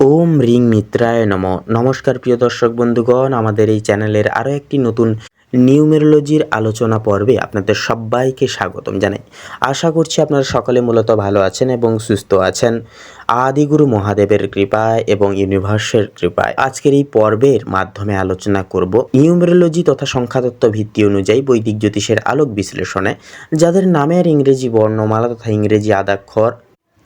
ওম ring মিত্রায় নম। নমস্কার প্রিয় দর্শক বন্ধুগণ, আমাদের এই চ্যানেলের আরও একটি নতুন নিউমেরোলজির আলোচনা পর্বে আপনাদের সবাইকে স্বাগতম জানাই। আশা করছি আপনারা সকলে মূলত ভালো আছেন এবং সুস্থ আছেন। আদিগুরু মহাদেবের কৃপায় এবং ইউনিভার্সের কৃপায় আজকের এই পর্বের মাধ্যমে আলোচনা করব নিউমেরোলজি তথা সংখ্যাতত্ত্ব ভিত্তি অনুযায়ী বৈদিক জ্যোতিষের আলোক বিশ্লেষণে, যাদের নামের ইংরেজি বর্ণমালা তথা ইংরেজি আদাক্ষর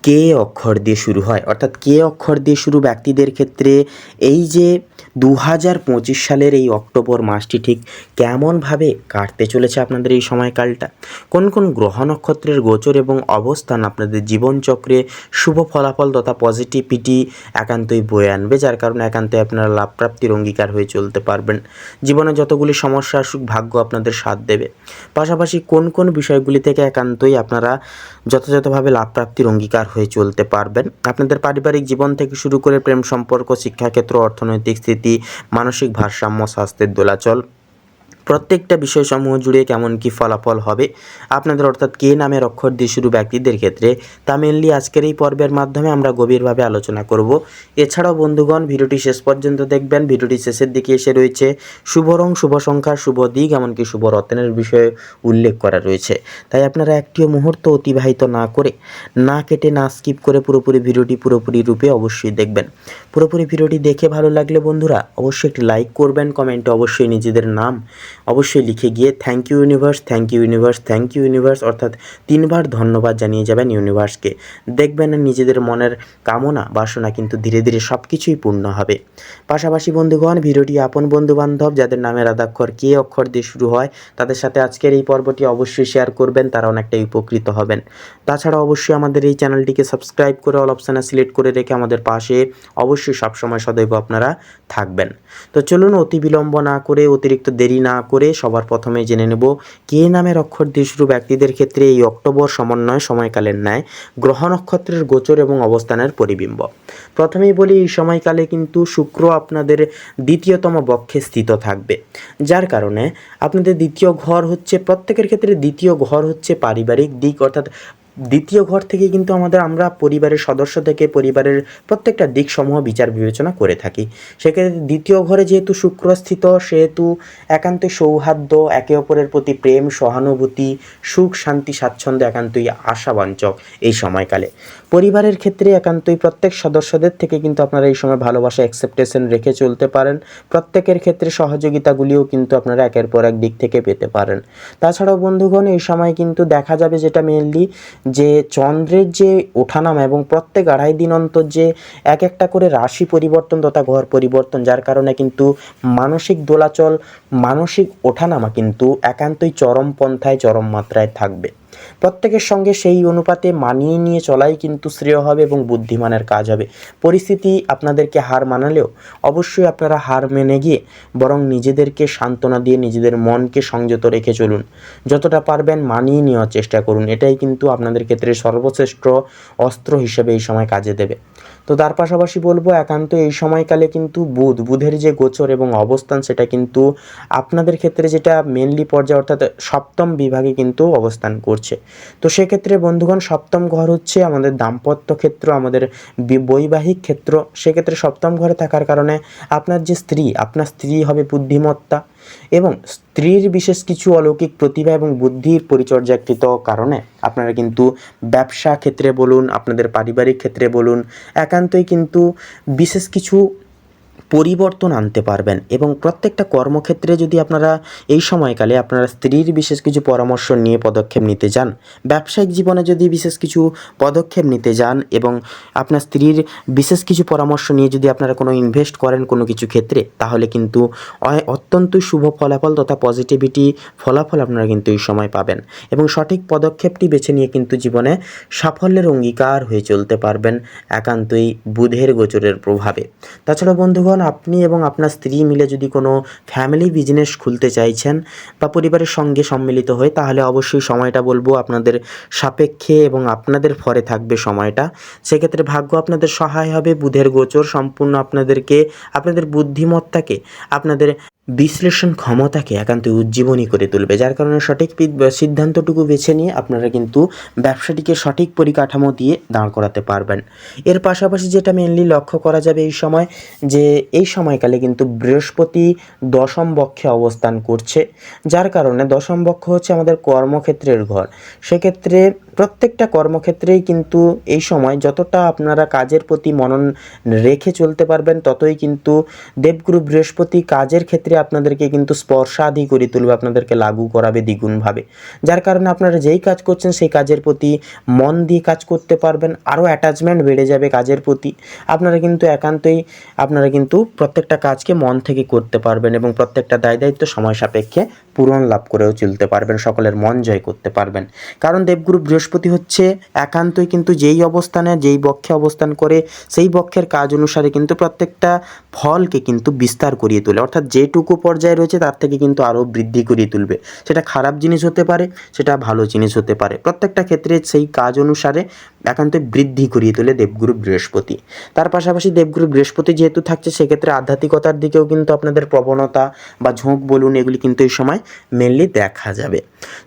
কে অক্ষর দিয়ে শুরু হয়? অর্থাৎ কে অক্ষর দিয়ে শুরু ব্যক্তিদের ক্ষেত্রে এই যে দু হাজার পঁচিশ সালের এই অক্টোবর মাসটি ঠিক কেমনভাবে কাটতে চলেছে আপনাদের এই সময়কালটা? কোন কোন গ্রহ নক্ষত্রের গোচর এবং অবস্থান আপনাদের জীবনচক্রে শুভ ফলাফল তথা পজিটিভিটি একান্তই বয়ে আনবে, যার কারণে একান্তই আপনারা লাভপ্রাপ্তির অঙ্গীকার হয়ে চলতে পারবেন। জীবনে যতগুলি সমস্যা আসুক, ভাগ্য আপনাদের সাথ দেবে। পাশাপাশি কোন কোন বিষয়গুলি থেকে একান্তই আপনারা যথাযথভাবে লাভপ্রাপ্তির অঙ্গীকার হয়ে চলতে পারবেন। আপনাদের পারিবারিক জীবন থেকে শুরু করে প্রেম সম্পর্ক, শিক্ষাক্ষেত্র, অর্থনৈতিক স্থিতি, মানসিক ভারসাম্য, স্বাস্থ্যের দোলাচল প্রত্যেকটা বিষয়সমূহ জুড়ে কেমন কি ফলাফল হবে, আপনাদের অর্থাৎ কে নামের অক্ষর দিয়ে শুরু ব্যক্তিদের ক্ষেত্রে, তা মেনলি আজকের এই পর্বের মাধ্যমে আমরা গভীরভাবে আলোচনা করব। এছাড়াও বন্ধুগণ, ভিডিওটি শেষ পর্যন্ত দেখবেন, ভিডিওটি শেষের দিকে এসে রয়েছে শুভ রং, শুভ সংখ্যা, শুভ দিক, এমনকি শুভ রত্নের বিষয়ে উল্লেখ করা রয়েছে। তাই আপনারা একটিও মুহূর্ত অতিবাহিত না করে, না কেটে, না স্কিপ করে পুরোপুরি ভিডিওটি পুরোপুরি রূপে অবশ্যই দেখবেন। পুরোপুরি ভিডিওটি দেখে ভালো লাগলে বন্ধুরা, অবশ্যই একটি লাইক করবেন কমেন্টে অবশ্যই নিজেদের নাম অবশ্যই লিখে গিয়ে thank you universe thank you universe thank you universe অর্থাৎ তিনবার ধন্যবাদ জানিয়ে যাবেন ইউনিভার্সকে দেখবেন নিজেদের মনের কামনা, বাসনা কিন্তু ধীরে ধীরে সব কিছুই পূর্ণ হবে। পাশাপাশি বন্ধুগণ, ভিডিওটি আপন বন্ধু বান্ধব যাদের নামের আদাক্ষর কে অক্ষর দিয়ে শুরু হয়, তাদের সাথে আজকের এই পর্বটি অবশ্যই শেয়ার করবেন, তারা অনেকটাই উপকৃত হবেন। তাছাড়া অবশ্যই আমাদের এই চ্যানেলটিকে সাবস্ক্রাইব করে অল অপশানে সিলেক্ট করে রেখে আমাদের পাশে অবশ্যই সবসময় সদৈব আপনারা থাকবেন। তো চলুন অতি বিলম্ব না করে অতিরিক্ত দেরি না করে সবার প্রথমে জেনে নেব কে নামের অক্ষর দিয়ে শুরু ব্যক্তিদের ক্ষেত্রে এই অক্টোবর সমন্বয় সময়কালের ন্যায়, গ্রহ নক্ষত্রের গোচর এবং অবস্থানের পরিবিম্ব। প্রথমেই বলি, এই সময়কালে কিন্তু শুক্র আপনাদের দ্বিতীয়তম বক্ষে স্থিত থাকবে। যার কারণে আপনাদের দ্বিতীয় ঘর হচ্ছে, প্রত্যেকের ক্ষেত্রে দ্বিতীয় ঘর হচ্ছে পারিবারিক দিক, অর্থাৎ দ্বিতীয় ঘর থেকে কিন্তু আমাদের আমরা পরিবারের সদস্য থেকে পরিবারের প্রত্যেকটা দিকসমূহ বিচার বিবেচনা করে থাকি। সেক্ষেত্রে দ্বিতীয় ঘরে যেহেতু শুক্র স্থিত সেহেতু একান্ত সৌহার্দ্য, একে অপরের প্রতি প্রেম, সহানুভূতি, সুখ, শান্তি, স্বাচ্ছন্দ্য, একান্তই আশাবাঞ্চক এই সময়কালে। পরিবারের ক্ষেত্রে একান্তই প্রত্যেক সদস্যদের থেকে কিন্তু আপনারা এই সময় ভালোবাসা অ্যাকসেপ্টেশন রেখে চলতে পারেন। প্রত্যেকের ক্ষেত্রে সহযোগিতাগুলিও কিন্তু আপনারা একের পর এক দিক থেকে পেতে পারেন। তাছাড়াও বন্ধুগণ, এই সময় কিন্তু দেখা যাবে যেটা মেনলি যে চন্দ্রের যে ওঠানামা এবং প্রত্যেক আড়াই দিন অন্তর যে এক একটা করে রাশি পরিবর্তন তথা ঘর পরিবর্তন, যার কারণে কিন্তু মানসিক দোলাচল, মানসিক ওঠানামা কিন্তু একান্তই চরম পন্থায়, চরম মাত্রায় থাকবে। প্রত্যেকের সঙ্গে সেই অনুপাতে মানিয়ে নিয়ে চলাই কিন্তু শ্রেয় হবে এবং বুদ্ধিমানের কাজ হবে। পরিস্থিতি আপনাদেরকে হার মানালেও অবশ্যই আপনারা হার মেনে গিয়ে বরং নিজেদেরকে সান্ত্বনা দিয়ে নিজেদের মনকে সংযত রেখে চলুন। যতটা পারবেন মানিয়ে নেওয়ার চেষ্টা করুন। এটাই কিন্তু আপনাদের ক্ষেত্রে সর্বশ্রেষ্ঠ অস্ত্র হিসেবে এই সময় কাজে দেবে। তো তার পাশাপাশি বলব, একান্ত এই সময়কালে কিন্তু বুধ, বুধের যে গোচর এবং অবস্থান সেটা কিন্তু আপনাদের ক্ষেত্রে যেটা মেনলি পর্যায়ে অর্থাৎ সপ্তম বিভাগে কিন্তু অবস্থান করছে। তো সেক্ষেত্রে বন্ধুগণ, সপ্তম ঘর হচ্ছে আমাদের দাম্পত্য ক্ষেত্র, আমাদের বৈবাহিক ক্ষেত্র। সেক্ষেত্রে সপ্তম ঘরে থাকার কারণে আপনার যে স্ত্রী, আপনার স্ত্রী হবে বুদ্ধিমত্তা এবং স্ত্রীর বিশেষ কিছু অলৌকিক প্রতিভা এবং বুদ্ধির পরিচর্যাকৃত কারণে আপনারা কিন্তু ব্যবসা ক্ষেত্রে বলুন, আপনাদের পারিবারিক ক্ষেত্রে বলুন, একান্তই কিন্তু বিশেষ কিছু পরিবর্তন আনতে পারবেন এবং প্রত্যেকটা কর্মক্ষেত্রে যদি আপনারা এই সময়কালে আপনারা স্ত্রীর বিশেষ কিছু পরামর্শ নিয়ে পদক্ষেপ নিতে যান, ব্যবসায়িক জীবনে যদি বিশেষ কিছু পদক্ষেপ নিতে যান এবং আপনার স্ত্রীর বিশেষ কিছু পরামর্শ নিয়ে যদি আপনারা কোনো ইনভেস্ট করেন কোনো কিছু ক্ষেত্রে, তাহলে কিন্তু অত্যন্ত শুভ ফলাফল তথা পজিটিভিটি ফলাফল আপনারা কিন্তু এই সময় পাবেন এবং সঠিক পদক্ষেপটি বেছে নিয়ে কিন্তু জীবনে সাফল্যের অঙ্গীকার হয়ে চলতে পারবেন একান্তই বুধের গোচরের প্রভাবে। তাছাড়া বন্ধুগণ আপনি এবং আপনার স্ত্রী মিলে যদি কোনো ফ্যামিলি বিজনেস খুলতে চাইছেন বা পরিবারের সঙ্গে সম্মিলিত হয়ে, তাহলে অবশ্যই সময়টা বলব আপনাদের সাপেক্ষে এবং আপনাদের ফরে থাকবে সময়টা। সেক্ষেত্রে ভাগ্য আপনাদের সহায় হবে, বুধের গোচর সম্পূর্ণ আপনাদেরকে, আপনাদের বুদ্ধিমত্তাকে, আপনাদের বিশ্লেষণ ক্ষমতাকে একান্ত উজ্জীবনী করে তুলবে, যার কারণে সঠিক সিদ্ধান্তটুকু বেছে নিয়ে আপনারা কিন্তু ব্যবসাটিকে সঠিক পরিকাঠামো দিয়ে দাঁড় করাতে পারবেন। এর পাশাপাশি যেটা মেনলি লক্ষ্য করা যাবে এই সময়, যে এই সময়কালে কিন্তু বৃহস্পতি দশম বক্ষে অবস্থান করছে, যার কারণে দশম বক্ষ হচ্ছে আমাদের কর্মক্ষেত্রের ঘর। সেক্ষেত্রে প্রত্যেকটা কর্মক্ষেত্রেই কিন্তু এই সময় যতটা আপনারা কাজের প্রতি মনন রেখে চলতে পারবেন, ততই কিন্তু দেবগুরু বৃহস্পতি কাজের ক্ষেত্রে আপনাদেরকে কিন্তু স্পর্শাদি করে তুলবে, আপনাদেরকে লাগু করাবে দ্বিগুণভাবে। যার কারণে আপনারা যেই কাজ করছেন, সেই কাজের প্রতি মন দিয়ে কাজ করতে পারবেন, আরও অ্যাটাচমেন্ট বেড়ে যাবে কাজের প্রতি। আপনারা কিন্তু একান্তই, আপনারা কিন্তু প্রত্যেকটা কাজকে মন থেকে করতে পারবেন এবং প্রত্যেকটা দায় দায়িত্ব সময় সাপেক্ষে পূরণ লাভ করেও চলতে পারবেন, সকলের মন জয় করতে পারবেন। কারণ দেবগুরু বৃহস্পতি হচ্ছে একান্তই কিন্তু যেই অবস্থানে, যেই বক্ষে অবস্থান করে, সেই বক্ষের কাজ অনুসারে কিন্তু প্রত্যেকটা ফলকে কিন্তু বিস্তার করিয়ে তোলে। অর্থাৎ যেটুকু পর্যায়ে রয়েছে, তার থেকে কিন্তু আরও বৃদ্ধি করিয়ে তুলবে। সেটা খারাপ জিনিস হতে পারে, সেটা ভালো জিনিস হতে পারে। প্রত্যেকটা ক্ষেত্রে সেই কাজ অনুসারে একান্তই বৃদ্ধি করিয়ে তোলে দেবগুরু বৃহস্পতি। তার পাশাপাশি দেবগুরু বৃহস্পতি যেহেতু থাকছে, সেক্ষেত্রে আধ্যাত্মিকতার দিকেও কিন্তু আপনাদের প্রবণতা বা ঝোঁক বলুন, এগুলি কিন্তু এই সময় মেনলি দেখা যাবে।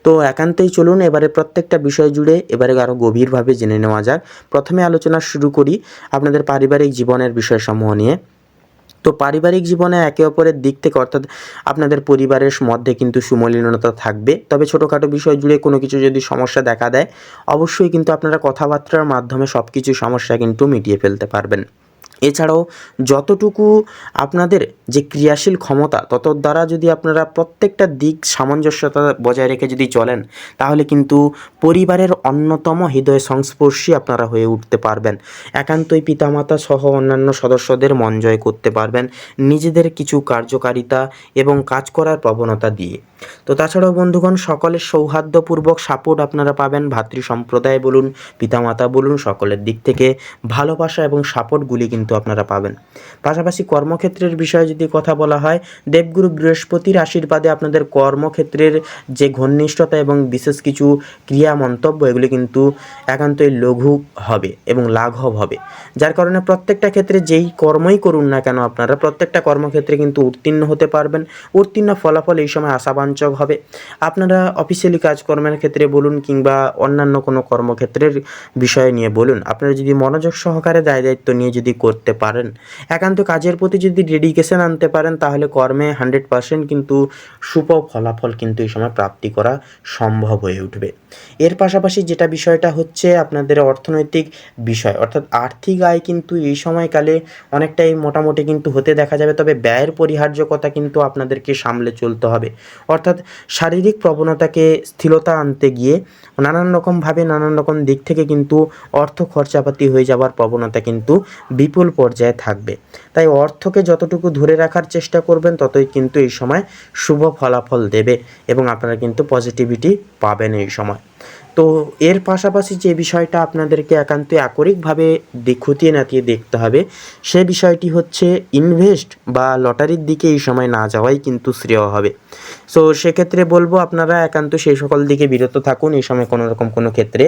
তো একান্তই চলুন, এবারে প্রত্যেকটা বিষয় জুড়ে এবারে আরও গভীরভাবে জেনে নেওয়া যাক। প্রথমে আলোচনা শুরু করি আপনাদের পারিবারিক জীবনের বিষয়সমূহ নিয়ে। তো পারিবারিক জীবনে একে অপরের দিক থেকে, অর্থাৎ আপনাদের পরিবারের মধ্যে কিন্তু সুমলিনতা থাকবে। তবে ছোটোখাটো বিষয় জুড়ে কোনো কিছু যদি সমস্যা দেখা দেয়, অবশ্যই কিন্তু আপনারা কথাবার্তার মাধ্যমে সব কিছু সমস্যা কিন্তু মিটিয়ে ফেলতে পারবেন। এছাড়াও যতটুকু আপনাদের যে ক্রিয়াশীল ক্ষমতা তত দ্বারা যদি আপনারা প্রত্যেকটা দিক সামঞ্জস্যতা বজায় রেখে যদি চলেন, তাহলে কিন্তু পরিবারের অন্যতম হৃদয় সংস্পর্শী আপনারা হয়ে উঠতে পারবেন। একান্তই পিতামাতা সহ অন্যান্য সদস্যদের মন জয় করতে পারবেন, নিজেদের কিছু কার্যকারিতা এবং কাজ করার প্রবণতা দিয়ে। তো তাছাড়াও বন্ধুগণ, সকলের সৌহার্দ্যপূর্বক সাপোর্ট আপনারা পাবেন। ভাতৃ সম্প্রদায় বলুন, পিতামাতা বলুন, সকলের দিক থেকে ভালোবাসা এবং সাপোর্টগুলি কিন্তু আপনারা পাবেন। পাশাপাশি কর্মক্ষেত্রের বিষয়ে যদি কথা বলা হয়, দেবগুরু বৃহস্পতির আশীর্বাদে আপনাদের কর্মক্ষেত্রের যে ঘনিষ্ঠতা এবং বিশেষ কিছু ক্রিয়া মন্তব্য, এগুলি কিন্তু একান্তই লঘু হবে এবং লাঘব হবে। যার কারণে প্রত্যেকটা ক্ষেত্রে যেই কর্মই করুন না কেন, আপনারা প্রত্যেকটা কর্মক্ষেত্রে কিন্তু উত্তীর্ণ হতে পারবেন। উত্তীর্ণ ফলাফল এই সময় আশাবাঞ্চক হবে। আপনারা অফিসিয়ালি কাজকর্মের ক্ষেত্রে বলুন কিংবা অন্যান্য কোনো কর্মক্ষেত্রের বিষয় নিয়ে বলুন। আপনারা যদি মনোযোগ সহকারে দায় দায়িত্ব নিয়ে যদি করতে পারেন, একান্ত কাজের প্রতি যদি ডেডিকেশন আনতে পারেন, তাহলে কর্মে হান্ড্রেড পার্সেন্ট কিন্তু সুপ ফলাফল কিন্তু এই সময় প্রাপ্তি করা সম্ভব হয়ে উঠবে। এর পাশাপাশি যেটা বিষয়টা হচ্ছে আপনাদের অর্থনৈতিক বিষয়, অর্থাৎ আর্থিক আয় কিন্তু এই সময়কালে অনেকটাই মোটামুটি কিন্তু হতে দেখা যাবে, তবে ব্যয়ের পরিহার্যকতা কিন্তু আপনাদেরকে সামলে চলতে হবে। অর্থাৎ শারীরিক প্রবণতাকে স্থিরতা আনতে গিয়ে নানান রকমভাবে নানান রকম দিক থেকে কিন্তু অর্থ খরচাপাতি হয়ে যাওয়ার প্রবণতা কিন্তু বিপুল পর্যায়ে থাকবে। তাই অর্থকে যতটুকু ধরে রাখার চেষ্টা করবেন, ততই কিন্তু এই সময় শুভ ফলাফল দেবে এবং আপনারা কিন্তু পজিটিভিটি পাবেন এই সময়। তো এর পাশাপাশি যে বিষয়টা আপনাদেরকে একান্তই আকরিকভাবে খুঁটিয়ে নাতিয়ে দেখতে হবে, সে বিষয়টি হচ্ছে ইনভেস্ট বা লটারির দিকে এই সময় না যাওয়াই কিন্তু শ্রেয় হবে। সো সেক্ষেত্রে বলব আপনারা একান্ত সেই সকল দিকে বিরত থাকুন। এই সময় কোনো রকম কোনো ক্ষেত্রে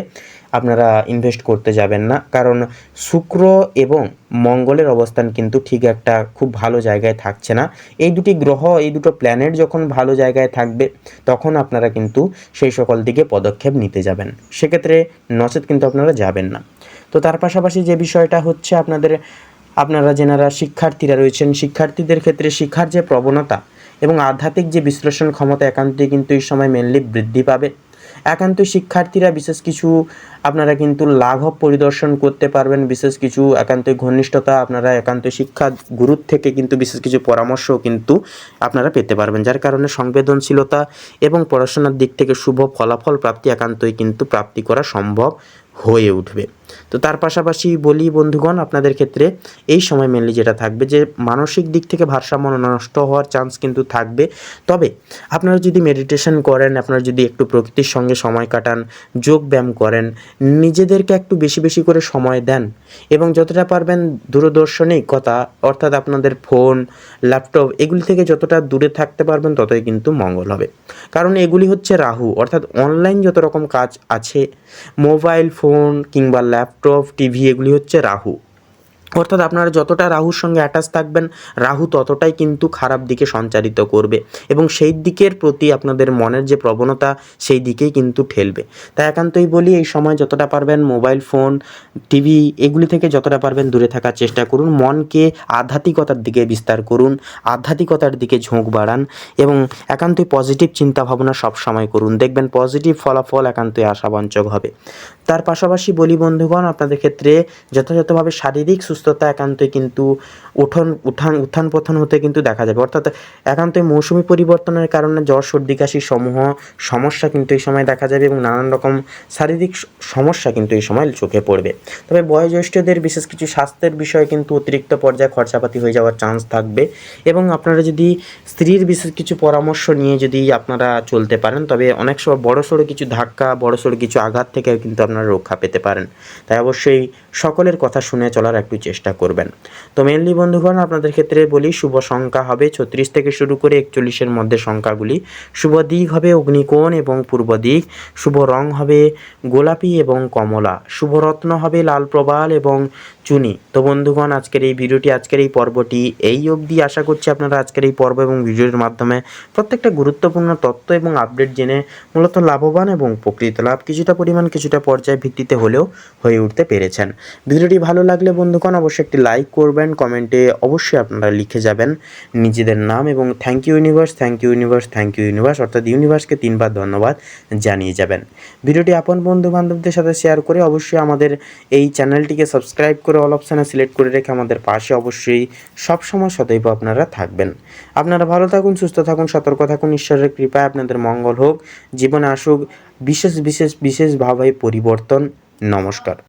আপনারা ইনভেস্ট করতে যাবেন না। কারণ শুক্র এবং মঙ্গলের অবস্থান কিন্তু ঠিক একটা খুব ভালো জায়গায় থাকছে না। এই দুটি গ্রহ, এই দুটো প্ল্যানেট যখন ভালো জায়গায় থাকবে, তখন আপনারা কিন্তু সেই সকল দিকে পদক্ষেপ নিতে যাবেন। সেক্ষেত্রে নচেত কিন্তু আপনারা যাবেন না। তো তার পাশাপাশি যে বিষয়টা হচ্ছে আপনাদের, আপনারা যেনারা শিক্ষার্থীরা রয়েছেন, শিক্ষার্থীদের ক্ষেত্রে শিক্ষার যে প্রবণতা এবং আধ্যাত্মিক যে বিশ্লেষণ ক্ষমতা একান্তই কিন্তু এই সময় মেনলি বৃদ্ধি পাবে। একান্ত শিক্ষার্থীরা বিশেষ কিছু আপনারা কিন্তু লাঘব পরিদর্শন করতে পারবেন, বিশেষ কিছু একান্ত ঘনিষ্ঠতা আপনারা একান্ত শিক্ষা গুরুর থেকে কিন্তু বিশেষ কিছু পরামর্শ কিন্তু আপনারা পেতে পারবেন, যার কারণে সংবেদনশীলতা এবং পড়াশোনার দিক থেকে শুভ ফলাফল প্রাপ্তি একান্তই কিন্তু প্রাপ্তি করা সম্ভব হয়ে উঠবে। তো তার পাশাপাশি বলি বন্ধুগণ, আপনাদের ক্ষেত্রে এই সময় মেনলি যেটা থাকবে যে মানসিক দিক থেকে ভারসাম্য নষ্ট হওয়ার চান্স কিন্তু থাকবে। তবে আপনারা যদি মেডিটেশন করেন, আপনারা যদি একটু প্রকৃতির সঙ্গে সময় কাটান, যোগ ব্যায়াম করেন, নিজেদেরকে একটু বেশি বেশি করে সময় দেন এবং যতটা পারবেন দূরদর্শনিকতা অর্থাৎ আপনাদের ফোন ল্যাপটপ এগুলি থেকে যতটা দূরে থাকতে পারবেন ততই কিন্তু মঙ্গল হবে। কারণ এগুলি হচ্ছে রাহু, অর্থাৎ অনলাইন যত রকম কাজ আছে মোবাইল ফোন কিংবা ল্যাপটপ টিভি এগুলি হচ্ছে রাহু। অর্থাৎ আপনারা যতটা রাহুর সঙ্গে অ্যাটাচ থাকবেন, রাহু ততটাই কিন্তু খারাপ দিকে সঞ্চারিত করবে এবং সেই দিকের প্রতি আপনাদের মনের যে প্রবণতা, সেই দিকেই কিন্তু ঠেলবে। তাই একান্তই বলি, এই সময় যতটা পারবেন মোবাইল ফোন টিভি এগুলি থেকে যতটা পারবেন দূরে থাকার চেষ্টা করুন। মনকে আধ্যাত্মিকতার দিকে বিস্তার করুন, আধ্যাত্মিকতার দিকে ঝোঁক বাড়ান এবং একান্তই পজিটিভ চিন্তা ভাবনা সবসময় করুন। দেখবেন পজিটিভ ফলাফল একান্তই আশাবাঞ্চক হবে। তার পাশাপাশি বলি বন্ধুগণ, আপনাদের ক্ষেত্রে যথাযথভাবে শারীরিক সুস্থতা একান্তই কিন্তু উঠন, উঠান উত্থান পতন হতে কিন্তু দেখা যাবে। অর্থাৎ একান্তই মৌসুমি পরিবর্তনের কারণে জ্বর, সর্দি, কাশি সমূহ সমস্যা কিন্তু এই সময় দেখা যাবে এবং নানান রকম শারীরিক সমস্যা কিন্তু এই সময় চোখে পড়বে। তবে বয়োজ্যেষ্ঠদের বিশেষ কিছু স্বাস্থ্যের বিষয়ে কিন্তু অতিরিক্ত পর্যায়ে খরচাপাতি হয়ে যাওয়ার চান্স থাকবে এবং আপনারা যদি স্ত্রীর বিশেষ কিছু পরামর্শ নিয়ে যদি আপনারা চলতে পারেন, তবে অনেক সময় বড়সড় কিছু ধাক্কা, বড়সড় কিছু আঘাত থেকে কিন্তু আপনারা রক্ষা পেতে পারেন। তাই অবশ্যই সকলের কথা শুনে চলার একটু চেষ্টা করবেন। তো মেনলি বন্ধুগণ, আপনাদের ক্ষেত্রে বলি, শুভ সংখ্যা হবে ছত্রিশ থেকে শুরু করে একচল্লিশের মধ্যে সংখ্যাগুলি। শুভ দিক হবে অগ্নিকোণ এবং পূর্ব দিক। শুভ রং হবে গোলাপি এবং কমলা। শুভ রত্ন হবে লাল প্রবাল এবং চুনি। তো বন্ধুগণ, আজকের এই ভিডিওটি, আজকের এই পর্বটি এই অবধি। আশা করছি আপনারা আজকের এই পর্ব এবং ভিডিওর মাধ্যমে প্রত্যেকটা গুরুত্বপূর্ণ তথ্য এবং আপডেট জেনে মূলত লাভবান এবং উপকৃত। লাভ কিছুটা পরিমাণ, কিছুটা পর্যায় ভিত্তিতে হলেও হয়ে উঠতে পেরেছেন। ভিডিওটি ভালো লাগলে বন্ধুগণ অবশ্যই একটি লাইক করবেন কমেন্টে অবশ্যই আপনারা লিখে যাবেন নিজেদের নাম এবং thank you universe thank you universe thank you universe অর্থাৎ ইউনিভার্সকে তিনবার ধন্যবাদ জানিয়ে যাবেন। ভিডিওটি আপন বন্ধু বান্ধবদের সাথে শেয়ার করে অবশ্যই আমাদের এই চ্যানেলটিকে সাবস্ক্রাইব করে অল অপশানে সিলেক্ট করে রেখে আমাদের পাশে অবশ্যই সবসময় সদৈব আপনারা থাকবেন। আপনারা ভালো থাকুন, সুস্থ থাকুন, সতর্ক থাকুন, ঈশ্বরের কৃপায় আপনাদের মঙ্গল হোক, জীবনে আসুক বিশেষ বিশেষ বিশেষভাবে পরিবর্তন। নমস্কার।